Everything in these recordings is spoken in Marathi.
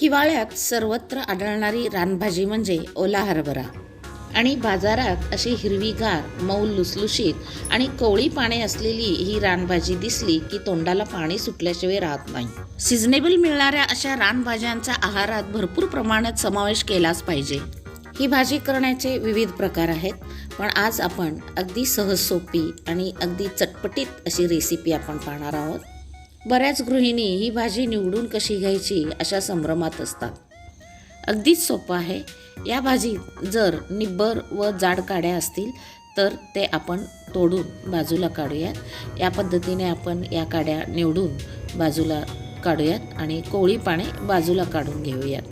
हिवाळ्यात सर्वत्र आढळणारी रानभाजी म्हणजे ओला हरभरा. आणि बाजारात अशी हिरवीगार मऊ लुसलुशीत आणि कोवळी पाने असलेली ही रानभाजी दिसली की तोंडाला पाणी सुटल्याशिवाय राहत नाही. सिजनेबल मिळणाऱ्या अशा रानभाज्यांचा आहारात भरपूर प्रमाणात समावेश केलाच पाहिजे. ही भाजी करण्याचे विविध प्रकार आहेत पण आज आपण अगदी सहज सोपी आणि अगदी चटपटीत अशी रेसिपी आपण पाहणार आहोत. बऱ्याच गृहिणी ही भाजी निवडून कशी घ्यायची अशा संभ्रमात असतात. अगदीच सोपं आहे. या भाजीत जर निब्बर व जाड काड्या असतील तर ते आपण तोडून बाजूला काढूयात. या पद्धतीने आपण या काड्या निवडून बाजूला काढूयात आणि कोवळी पाने बाजूला काढून घेऊयात.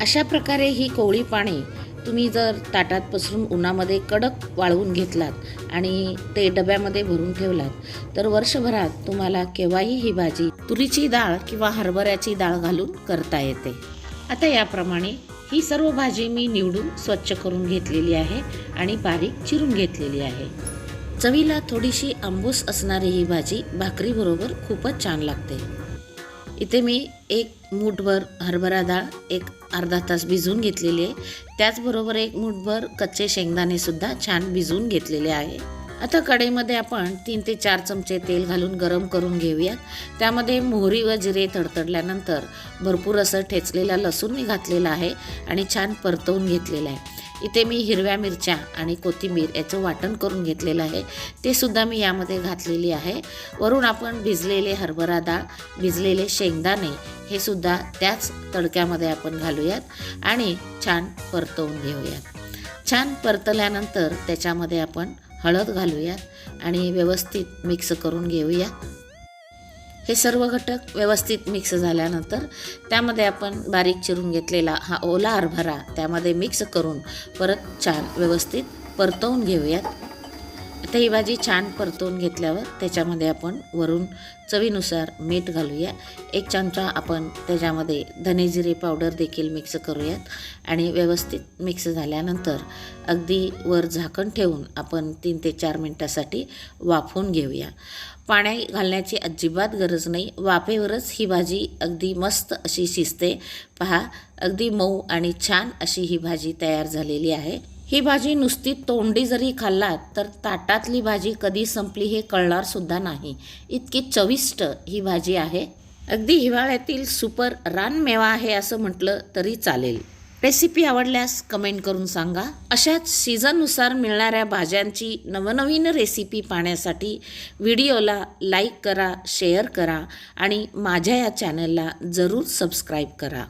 अशा प्रकारे ही कोवळी पाने तुम्ही जर ताटात पसरून उन्हामध्ये कडक वाळवून घेतलात आणि ते डब्यामध्ये भरून ठेवलात तर वर्षभरात तुम्हाला केव्हाही ही भाजी तुरीची डाळ किंवा हरभऱ्याची डाळ घालून करता येते. आता याप्रमाणे ही सर्व भाजी मी निवडून स्वच्छ करून घेतलेली आहे आणि बारीक चिरून घेतलेली आहे. चवीला थोडीशी आंबूस असणारी ही भाजी भाकरीबरोबर खूपच छान लागते. इथे मी एक मूठभर हरभरा डाळ एक अर्धा तास भिजवून घेतलेली आहे. त्याचबरोबर एक मूठभर कच्चे शेंगदाणे सुद्धा छान भिजवून घेतलेले आहे. आता कढईमध्ये आपण तीन ते चार चमचे तेल घालून गरम करून घेऊयात. त्यामध्ये मोहरी व जिरे तडतडल्यानंतर भरपूर असं ठेचलेला लसूण मी घातलेला आहे आणि छान परतवून घेतलेलं आहे. इथे मी हिरव्या मिरच्या आणि कोथिंबीर याचं वाटण करून घेतलेलं आहे. ते सुद्धा मी यामध्ये घातलेली आहे. वरून आपण भिजलेले हरभरा डाळ भिजलेले शेंगदाणे हे सुद्धा त्याच तडक्यामध्ये आपण घालूयात आणि छान परतवून घेऊयात. छान परतल्यानंतर त्याच्यामध्ये आपण हळद घालूयात आणि व्यवस्थित मिक्स करून घेऊया हे सर्व घटक व्यवस्थित मिक्स झाल्यानंतर त्यामध्ये आपण बारीक चिरून घेतलेला हा ओला हरभरा त्यामध्ये मिक्स करून परत छान व्यवस्थित परतवून घेऊयात. आता ही भाजी छान परतवून घेतल्यावर त्याच्यामध्ये आपण वरून चवीनुसार मीठ घालूया. एक चमचा आपण त्याच्यामध्ये धनेजिरे पावडर देखील मिक्स करूयात आणि व्यवस्थित मिक्स झाल्यानंतर अगदी वर झाकण ठेवून आपण तीन ते चार मिनटासाठी वाफवून घेऊया. पाणी घालण्याची अजिबात गरज नाही. वाफेवरच ही भाजी अगदी मस्त अशी शिजते. पहा अगदी मऊ आणि छान अशी ही भाजी तयार झालेली आहे. ही भाजी नुसती तोंडी जरी खाल्लात तर ताटातली भाजी कधी संपली हे कळणारसुद्धा नाही. इतकी चविष्ट ही भाजी आहे. अगदी हिवाळ्यातील सुपर रानमेवा आहे असं म्हटलं तरी चालेल. रेसिपी आवडल्यास कमेंट करून सांगा. अशाच सीझननुसार मिळणाऱ्या भाज्यांची नवनवीन रेसिपी पाहण्यासाठी व्हिडिओला लाईक करा शेअर करा आणि माझ्या या चॅनलला जरूर सबस्क्राईब करा.